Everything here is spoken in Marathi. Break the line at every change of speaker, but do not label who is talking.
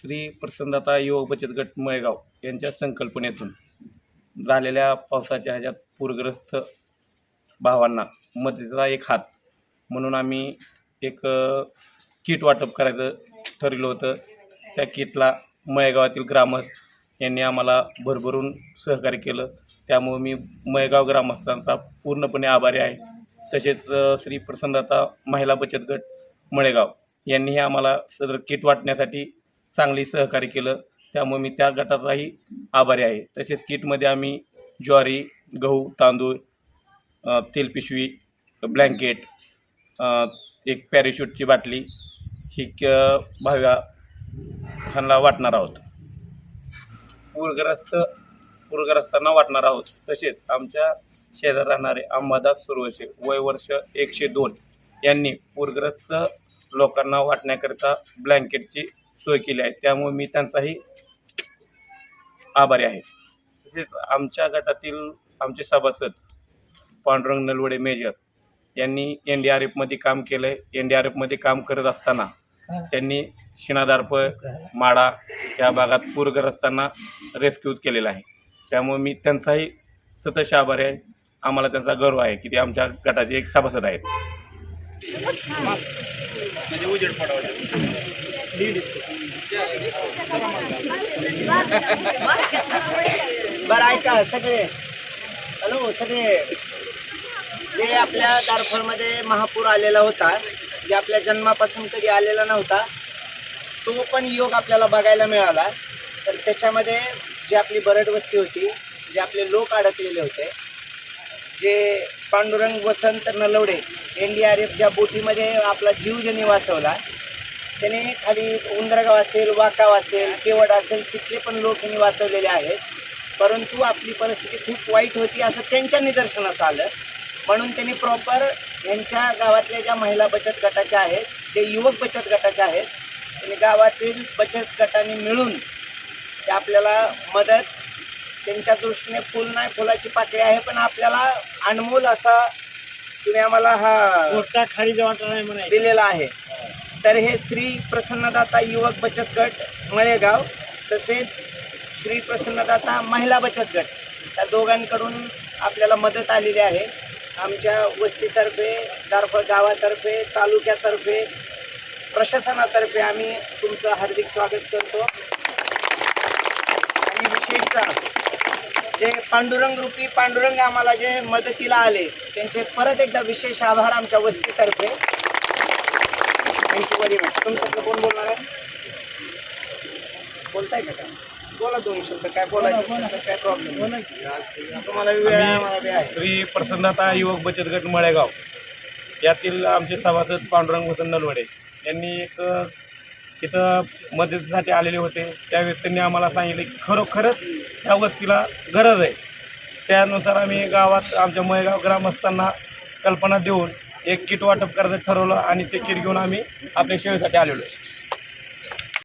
श्री प्रसन्नता युवक बचत गट मळेगाव यांच्या संकल्पनेतून झालेल्या पावसाच्या ह्याच्यात पूरग्रस्त भावांना मदतीचा एक हात म्हणून आम्ही एक किट वाटप करायचं ठरवलं होतं. त्या किटला मळेगावातील ग्रामस्थ यांनी आम्हाला भरभरून सहकार्य केलं. त्यामुळे मी मळेगाव ग्रामस्थांचा पूर्णपणे आभारी आहे. तसेच श्री प्रसन्नता महिला बचत गट मळेगाव यांनीही आम्हाला सदर किट वाटण्यासाठी चांगली सहकार्य केलं. त्यामुळे मी त्या गटाचाही आभारी आहे. तसेच किटमध्ये आम्ही ज्वारी गहू तांदूळ तेलपिशवी ब्लँकेट एक पॅरेशूटची बाटली ही क भाव्या ह्यांना वाटणार आहोत. पूरग्रस्त पूरग्रस्तांना वाटणार आहोत. तसेच आमच्या शेजार राहणारे अंबादास सुरवसे वय वर्ष एकशे दोन यांनी पूरग्रस्त लोकांना वाटण्याकरिता ब्लँकेटची सोय केली आहे. त्यामुळे मी त्यांचाही आभारी आहे. तसेच आमच्या गटातील आमचे सभासद पांडुरंग नलवडे मेजर यांनी एन डी आर एफमध्ये काम केलं आहे एन डी आर एफमध्ये काम करत असताना त्यांनी शिणादार्प माडा या भागात पूरग्रस्तांना रेस्क्यू केलेला आहे. त्यामुळे मी त्यांचाही सतत आभारी आहे. आम्हाला त्यांचा गर्व आहे की ते आमच्या गटाचे एक सभासद आहेत.
बरं ऐका सगळे. हॅलो सगळे. जे आपल्या दारफळमध्ये महापूर आलेला होता जे आपल्या जन्मापासून कधी आलेला नव्हता तो पण योग आपल्याला बघायला मिळाला. तर त्याच्यामध्ये जी आपली बरड वस्ती होती जे आपले लोक अडकलेले होते जे Pandurang Vasant Nalawade N D R F ज्या बोटीमध्ये आपला जीव ज्यांनी वाचवला त्याने खाली उंदरगाव असेल वाकाव असेल केवड असेल तिथले पण लोक त्यांनी वाचवलेले आहेत. परंतु आपली परिस्थिती खूप वाईट होती असं त्यांच्या निदर्शनास आलं. म्हणून त्यांनी प्रॉपर यांच्या गावातल्या ज्या महिला बचत गटाच्या आहेत जे युवक बचत गटाच्या आहेत त्यांनी गावातील बचत गटाने मिळून ते आपल्याला मदत त्यांच्या दृष्टीने फुल नाही फुलाची पाकळी आहे पण आपल्याला अनमोल असा तुम्ही आम्हाला हा
खाली
दिलेला आहे. तर हे श्री प्रसन्नदाता युवक बचत गट मळेगाव तसेच श्री प्रसन्नदाता महिला बचत गट त्या दोघांकडून आपल्याला मदत आलेली आहे. आमच्या वस्तीतर्फे दारफळ गावातर्फे तालुक्यातर्फे प्रशासनातर्फे आम्ही तुमचं हार्दिक स्वागत करतो. आणि विशेषतः जे पांडुरंग रूपी पांडुरंग आम्हाला जे मदतीला आले त्यांचे परत एकदा विशेष आभार आमच्या वस्तीतर्फे. थँक्यू व्हेरी मच तुमच्याकडे कोण बोलणार आहे? बोलताय का? काय बोला दोन शब्द. काय बोलायचं काय प्रॉब्लेम तुम्हाला वेळ आहे आम्हाला बी आहे.
श्री प्रसन्नता युवक बचत गट मळेगाव. यातील आमचे सभासद पांडुरंग वसंत नलवडे यांनी एक तिथं मदतीसाठी आलेले होते. त्यावेळेस त्यांनी आम्हाला सांगितले की खरोखरच ह्या वस्तीला गरज आहे. त्यानुसार आम्ही गावात आमच्या मयगाव ग्रामस्थांना कल्पना देऊन एक किट वाटप करायचं ठरवलं आणि ते किट घेऊन आम्ही आपल्या सेवेसाठी आलेलो आहे.